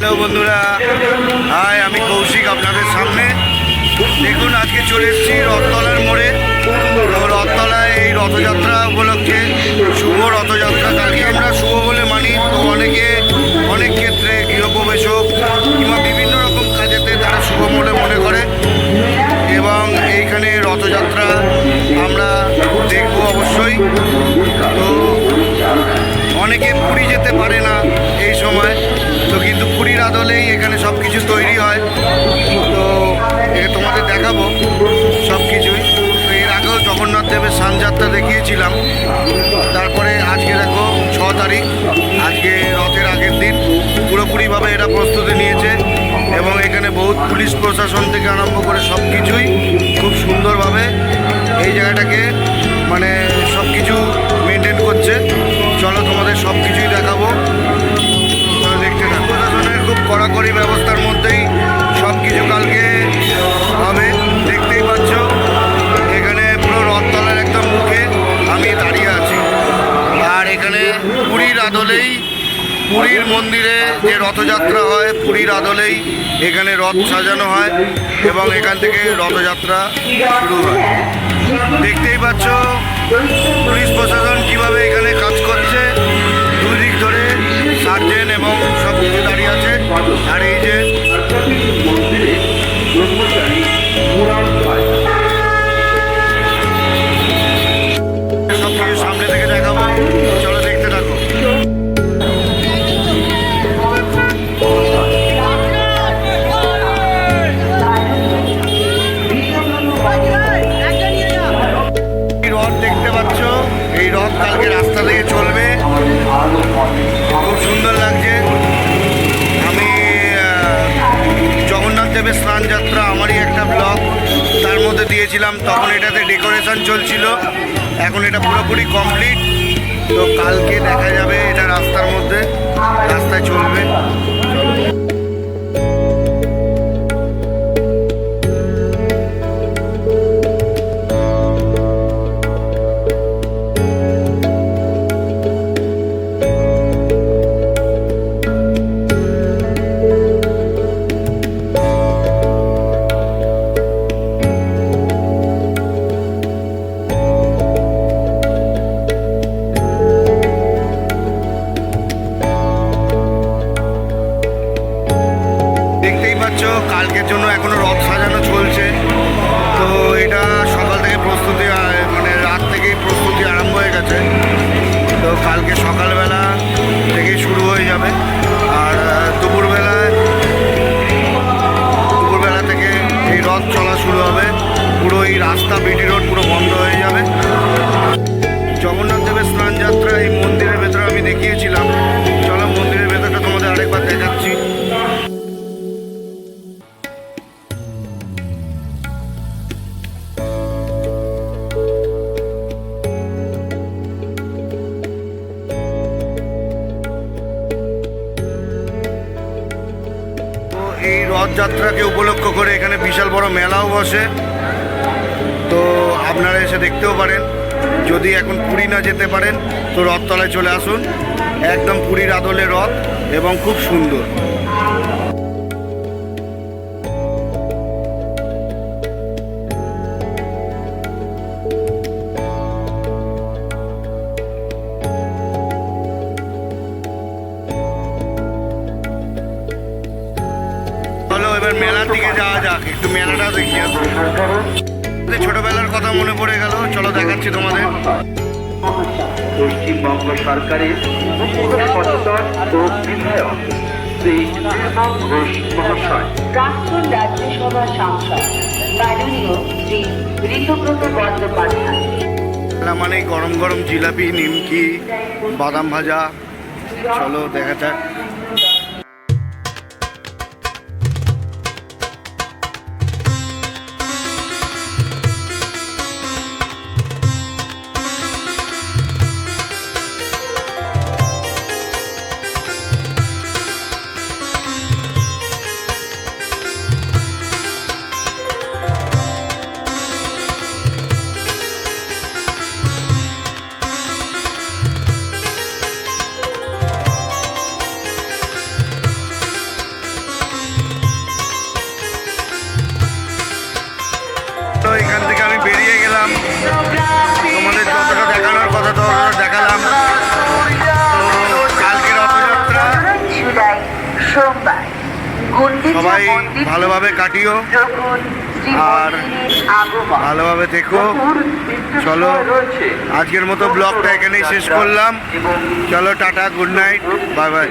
Hello বন্ধুরা। High, আমি কৌশিক আপনাদের সামনে। দেখুন, আজকে চলে এসেছি রথতলার মোড়ে। তো রথতলায় এই রথযাত্রা উপলক্ষে শুভ রথযাত্রা। কালকে আমরা শুভ বলে মানি। তো অনেকে, অনেক ক্ষেত্রে গৃহপ্রবেশ হোক কিংবা বিভিন্ন রকম কাজেতে তারা শুভ বলে মনে করে। এবং এইখানে রথযাত্রা আমরা দেখব অবশ্যই। তো অনেকে পুরী যেতে পারে না আদলেই এখানে সব কিছু তৈরি হয়। তো এ তোমাদের দেখাবো সব কিছুই। এর আগেও জগন্নাথ দেবের সানযাত্রা দেখিয়েছিলাম। তারপরে আজকে দেখো ছ তারিখ, আজকে রথের আগের দিন। পুরোপুরিভাবে এরা প্রস্তুতি নিয়েছে এবং এখানে বহুত পুলিশ প্রশাসন থেকে আরম্ভ করে সব কিছুই খুব সুন্দরভাবে এই জায়গাটাকে মানে কড়াকড়ি ব্যবস্থার মধ্যেই সব কিছু কালকে হবে। দেখতেই পাচ্ছ, এখানে পুরো রথতলার একদম মুখে আমি দাঁড়িয়ে আছি। আর এখানে পুরীর আদলেই পুরীর মন্দিরে যে রথযাত্রা হয়, পুরীর আদলেই এখানে রথ সাজানো হয় এবং এখান থেকে রথযাত্রা শুরু হয়। দেখতেই পাচ্ছ, পুলিশ প্রশাসন কীভাবে এখানে আর দেবের স্নান যাত্রা আমারই একটা ব্লগ তার মধ্যে দিয়েছিলাম, তখন এটাতে ডেকোরেশন চলছিল। এখন এটা পুরোপুরি কমপ্লিট তো কালকে দেখা যাবে এটা রাস্তার মধ্যে। পাচ্ছ, কালকের জন্য এখনও রথ সাজানো চলছে। তো এটা সকাল থেকে প্রস্তুতি মানে রাত থেকেই প্রস্তুতি আরম্ভ হয়ে গেছে। তো কালকে সকালবেলা থেকেই শুরু হয়ে যাবে। আর দুপুরবেলায় দুপুরবেলা থেকে এই রথ চলা শুরু হবে। পুরো এই রাস্তা বিটি রোড রথযাত্রাকে উপলক্ষ করে এখানে বিশাল বড় মেলাও বসে। তো আপনারা এসে দেখতেও পারেন। যদি এখন পুরী না যেতে পারেন, তো রথতলায় চলে আসুন। একদম পুরীর আদলে রথ এবং খুব সুন্দর। মেলার দিকে যাওয়া যাক একটু মেলাটা দেখি। আসব ছোটবেলার কথা মনে পড়ে গেল চলো দেখাচ্ছি তোমাদের। পশ্চিমবঙ্গ সরকারের মুখ্য সচেতন ও বিধায়ক শ্রী ঘোষ মহাশয়। প্রাক্তন রাজ্যসভা সাংসদ মাননীয় শ্রী ঋতুব্রত বন্দ্যোপাধ্যায়। মানে গরম গরম জিলাপি নিমকি বাদাম ভাজা। চলো দেখা যাক। সোমবার। সবাই ভালোভাবে কাটিও আর ভালোভাবে দেখো চলো আজকের মতো ব্লগটা এখানেই শেষ করলাম। চলো tata good night bye bye